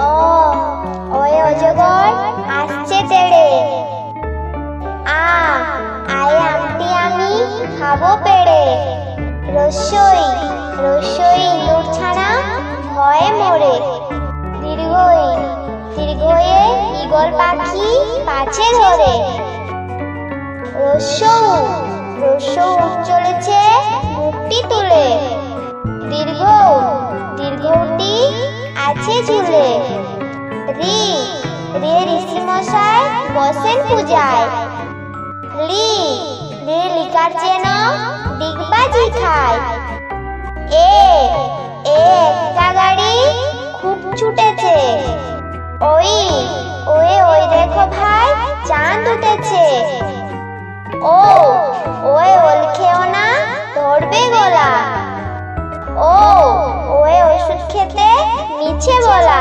ও ওই অজগর আসছে তেড়ে। আ, আয় আমটি আমি খাব পেড়ে। রসই রসই ইঁদুর ছাড়া ভয়ে মরে। দীর্ঘই, দীর্ঘয়ে ঈগল পাখি পাছে ধরে। রসৌ রসৌ চলেছে ঝুলে রি, রে ঋষি মশাই বসেন পূজায়। লি, রে লিকার যেন ডিগবাজি খায়। এ এ একটা গাড়ি খুব ছুটেছে। ওই ওই ওই দেখো ভাই, চাঁদ উঠেছে। ও, ওই ওল খেও না, ধরবে গলা। ও, ওই ওষুধ খেতে 切莫了。